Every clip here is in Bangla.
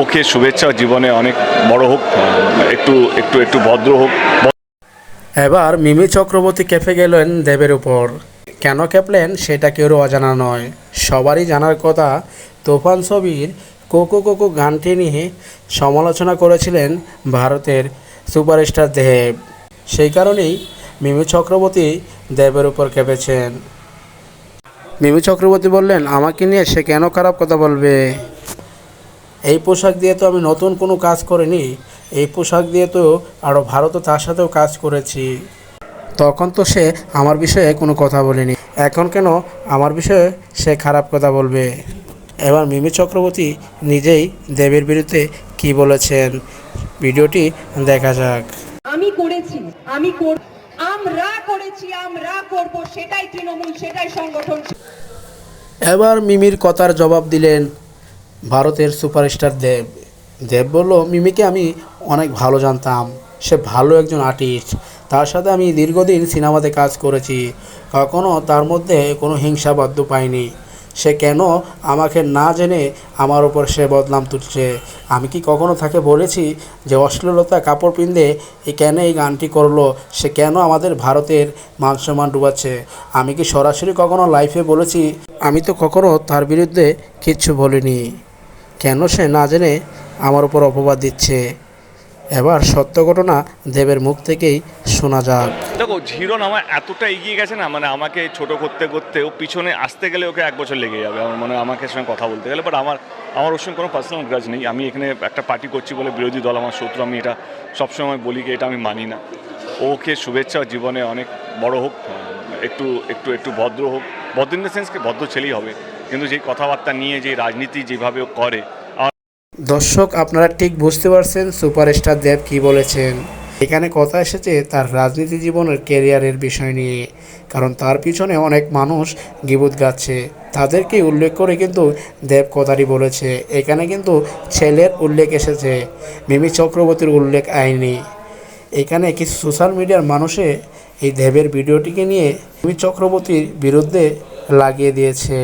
ওকে শুভেচ্ছা, জীবনে অনেক বড় হোক, একটু একটু একটু ভদ্র হোক। এবার মিমি চক্রবর্তী কেঁপে গেলেন দেবের উপর। কেন কেঁপলেন সেটা কেউ অজানা নয়। সবারই জানার কথা, তোফান ছবির কোকো কোকো গানটি নিয়ে সমালোচনা করেছিলেন ভারতের সুপারস্টার দেব। সেই কারণেই মিমি চক্রবর্তী দেবের উপর কেঁপেছেন। মিমি চক্রবর্তী বললেন, আমাকে নিয়ে সে কেন খারাপ কথা বলবে? এই পোশাক দিয়ে তো আমি নতুন কোনো কাজ করিনি। এই পোশাক দিয়ে তো আরও ভারতও তার সাথেও কাজ করেছি। তখন তো সে আমার বিষয়ে কোনো কথা বলেনি। এখন কেন আমার বিষয়ে সে খারাপ কথা বলবে? এবার মিমি চক্রবর্তী নিজেই দেবের বিরুদ্ধে কি বলেছেন? ভিডিওটি দেখা যাক। আমি করেছি আমি কর আমরা করেছি আমরা করব সেটাই তৃণমূল সেটাই সংগঠন। এবার মিমির কথার জবাব দিলেন ভারতের সুপারস্টার দেব দেব বলল, মিমিকে আমি অনেক ভালো জানতাম। সে ভালো একজন আর্টিস্ট তার সাথে আমি দীর্ঘদিন সিনেমাতে কাজ করেছি। কখনো তার মধ্যে কোনো হিংসাবাদ্য পাইনি। সে কেন আমাকে না জেনে আমার ওপর সে বদনাম তুলছে? আমি কি কখনো তাকে বলেছি যে অশ্লীলতা কাপড় পিন্দে এ কেন এই গানটি করল? সে কেন আমাদের ভারতের মান সম্মান ডুবাচ্ছে? আমি কি সরাসরি কখনো লাইফে বলেছি? আমি তো কখনো তার বিরুদ্ধে কিচ্ছু বলিনি। কেন সে না জেনে আমার উপর অপবাদ দিচ্ছে? এবার সত্য ঘটনা দেবের মুখ থেকেই শোনা যাক। দেখো ঝিরন আমার এতটা এগিয়ে গেছে না মানে আমাকে ছোট করতে করতে ও পিছনে আসতে গেলে ওকে এক বছর লেগে যাবে। আমার মনে হয় আমাকে সঙ্গে কথা বলতে গেলে বাট আমার আমার ওর সঙ্গে কোনো পার্সোনাল গ্রাজ নেই। আমি এখানে একটা পার্টি করছি বলে বিরোধী দল, আমার শত্রু, আমি এটা সবসময় বলি কি এটা আমি মানি না। ওকে শুভেচ্ছা জীবনে অনেক বড় হোক, একটু একটু একটু ভদ্র হোক। ভদ্র ইন দ্য সেন্স ভদ্র ছেলেই হবে। কিন্তু যে কথাবার্তা নিয়ে, যে রাজনীতি যেভাবে করে দর্শক, আপনারা ঠিক বুঝতে পারছেন সুপারস্টার দেব কি বলেছেন। এখানে কথা এসেছে তার রাজনীতি জীবনের ক্যারিয়ারের বিষয় নিয়ে, কারণ তার পিছনে অনেক মানুষ গিবুত গাচ্ছে। তাদেরকে উল্লেখ করে কিন্তু দেব কথাটি বলেছে। এখানে কিন্তু ছেলের উল্লেখ এসেছে, মিমি চক্রবর্তীর উল্লেখ আইনি। এখানে কিছু সোশ্যাল মিডিয়ার মানুষে এই দেবের ভিডিওটিকে নিয়ে মিমি চক্রবর্তীর বিরুদ্ধে লাগিয়ে দিয়েছে।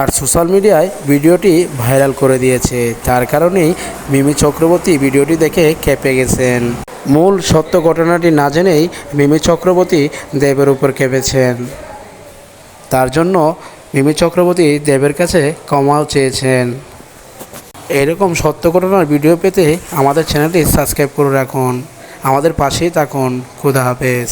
আর সোশ্যাল মিডিয়ায় ভিডিওটি ভাইরাল করে দিয়েছে। তার কারণেই মিমি চক্রবর্তী ভিডিওটি দেখে খেপে গেছেন। মূল সত্য ঘটনাটি না জেনেই মিমি চক্রবর্তী দেবের উপর খেপেছেন তার জন্য মিমি চক্রবর্তী দেবের কাছে ক্ষমাও চেয়েছেন। এরকম সত্য ঘটনার ভিডিও পেতে আমাদের চ্যানেলটি সাবস্ক্রাইব করে রাখুন। আমাদের পাশেই থাকুন। খুদা হাফেজ।